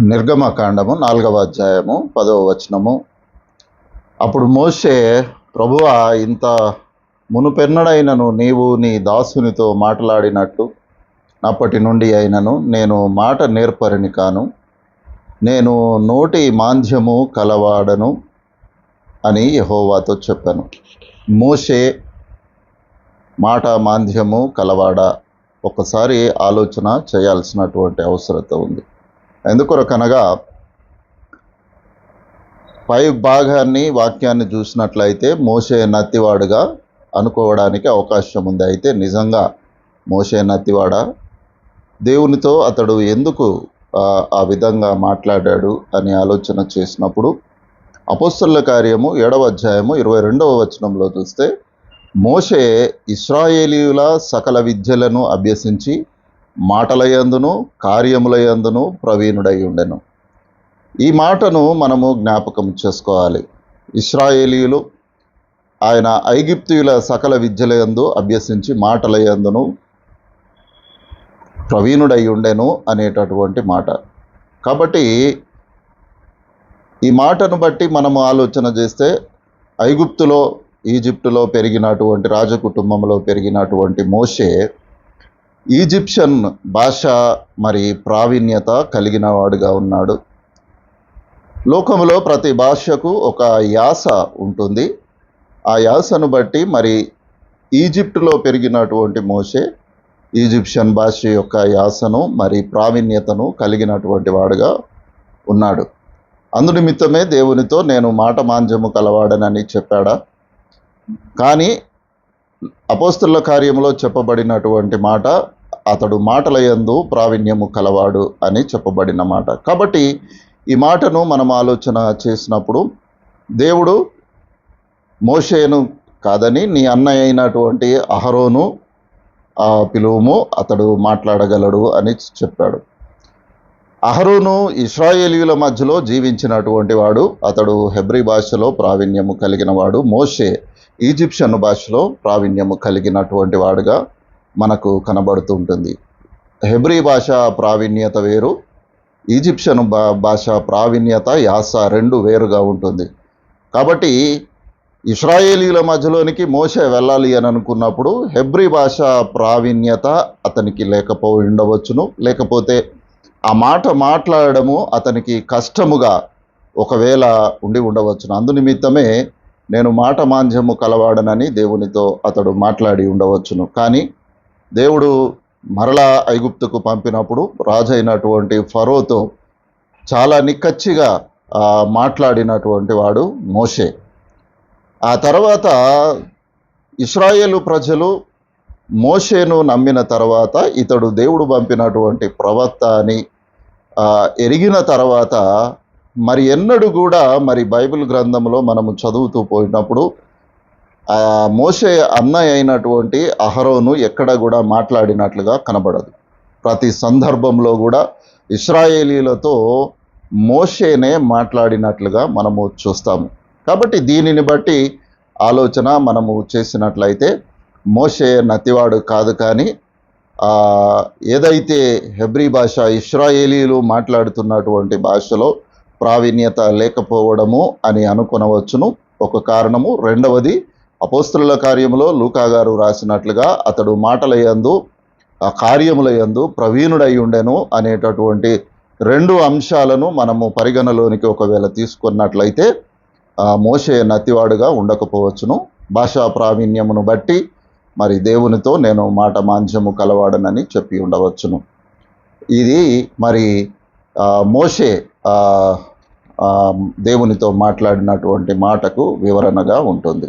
నిర్గమకాండము నాలుగవ అధ్యాయము పదవ వచనము. అప్పుడు మోషే ప్రభువా ఇంత మునుపెన్నడైనను నీవు నీ దాసునితో మాట్లాడినట్టు అప్పటి నుండి అయినను నేను మాట నేర్పరిని కాను. నేను నోటి మాంద్యము కలవాడను అని యహోవాతో చెప్పాను. మోషే మాట మాంద్యము కలవాడ? ఒకసారి ఆలోచన చేయాల్సినటువంటి అవసరత ఉంది. ఎందుకొరకనగా పై భాగాన్ని వాక్యాన్ని చూసినట్లయితే మోసే నత్తివాడుగా అనుకోవడానికి అవకాశం ఉంది. అయితే నిజంగా మోసే నత్తివాడ? దేవునితో అతడు ఎందుకు ఆ, విధంగా మాట్లాడాడు అని ఆలోచన చేసినప్పుడు అపోస్తల కార్యము ఏడవ అధ్యాయము ఇరవై రెండవ వచనంలో చూస్తే మోషే ఇస్రాయేలీయుల సకల విద్యలను అభ్యసించి మాటలయందును కార్యములయందును ప్రవీణుడై ఉండెను ఈ మాటను మనము జ్ఞాపకం చేసుకోవాలి. ఇస్రాయేలీలు ఆయన ఐగిప్తుయుల సకల విద్యలయందు అభ్యసించి మాటలయందును ప్రవీణుడై ఉండెను అనేటటువంటి మాట. కాబట్టి ఈ మాటను బట్టి మనము ఆలోచన చేస్తే ఐగుప్తులో ఈజిప్టులో పెరిగినటువంటి రాజకుటుంబంలో పెరిగినటువంటి మోషే ఈజిప్షియన్ భాష మరి ప్రావీణ్యత కలిగిన వాడుగా ఉన్నాడు. లోకంలో ప్రతి భాషకు ఒక యాస ఉంటుంది. ఆ యాసను బట్టి మరి ఈజిప్టులో పెరిగినటువంటి మోషే ఈజిప్షియన్ భాష యొక్క యాసను మరి ప్రావీణ్యతను కలిగినటువంటి వాడుగా ఉన్నాడు. అందునిమిత్తమే దేవునితో నేను మాట మాంజము కలవాడనని చెప్పాడా? కానీ అపోస్తుల కార్యంలో చెప్పబడినటువంటి మాట అతడు మాటల యందు ప్రావీణ్యము కలవాడు అని చెప్పబడిన మాట. కాబట్టి ఈ మాటను మనం ఆలోచన చేసినప్పుడు దేవుడు మోషేను కాదని నీ అన్నయ్య అయినటువంటి అహరోను ఆ పిలువము అతడు మాట్లాడగలడు అని చెప్పాడు. అహరోను ఇస్రాయేలీల మధ్యలో జీవించినటువంటి వాడు అతడు హెబ్రి భాషలో ప్రావీణ్యము కలిగిన వాడు మోషే. ఈజిప్షియన్ భాషలో ప్రావీణ్యము కలిగినటువంటి వాడుగా మనకు కనబడుతుంటుంది హెబ్రీ భాష ప్రావీణ్యత వేరు ఈజిప్షియన్ భా భాష ప్రావీణ్యత యాస రెండు వేరుగా ఉంటుంది. కాబట్టి ఇస్రాయేలీల మధ్యలోనికి మోసే వెళ్ళాలి అని అనుకున్నప్పుడు హెబ్రీ భాష ప్రావీణ్యత అతనికి లేకపో ఉండవచ్చును. లేకపోతే ఆ మాట మాట్లాడడము అతనికి కష్టముగా ఒకవేళ ఉండి ఉండవచ్చును. అందునిమిత్తమే నేను మాట మాంద్యము కలవాడనని దేవునితో అతడు మాట్లాడి ఉండవచ్చును. కానీ దేవుడు మరలా ఐగుప్తుకు పంపినప్పుడు రాజైనటువంటి ఫరోతో చాలా నిక్కచ్చిగా మాట్లాడినటువంటి వాడు మోషే. ఆ తర్వాత ఇస్రాయేలు ప్రజలు మోషేను నమ్మిన తర్వాత ఇతడు దేవుడు పంపినటువంటి ప్రవక్త అని ఎరిగిన తర్వాత మరి ఎన్నడూ కూడా మరి బైబిల్ గ్రంథంలో మనము చదువుతూ పోయినప్పుడు మోసే మోషే అన్నయ్య అయినటువంటి అహరోను ఎక్కడ కూడా మాట్లాడినట్లుగా కనబడదు. ప్రతి సందర్భంలో కూడా ఇస్రాయేలీలతో మోషేనే మాట్లాడినట్లుగా మనము చూస్తాము. కాబట్టి దీనిని బట్టి ఆలోచన మనము చేసినట్లయితే మోషే నతివాడు కాదు కానీ ఏదైతే హెబ్రీ భాష ఇస్రాయేలీలు మాట్లాడుతున్నటువంటి భాషలో ప్రావీణ్యత లేకపోవడము అని అనుకొనవచ్చును. ఒక కారణము రెండవది అపోస్తుల కార్యములో లూకా గారు రాసినట్లుగా అతడు మాటల యందు ఆ కార్యముల యందు ప్రవీణుడై ఉండెను అనేటటువంటి రెండు అంశాలను మనము పరిగణలోనికి ఒకవేళ తీసుకున్నట్లయితే మోసే నత్తివాడుగా నతివాడుగా ఉండకపోవచ్చును. భాషా ప్రావీణ్యమును బట్టి మరి దేవునితో నేను మాట మాంద్యము కలవాడనని చెప్పి ఉండవచ్చును. ఇది మరి మోసే మోషే దేవునితో మాట్లాడినటువంటి మాటకు వివరణగా ఉంటుంది.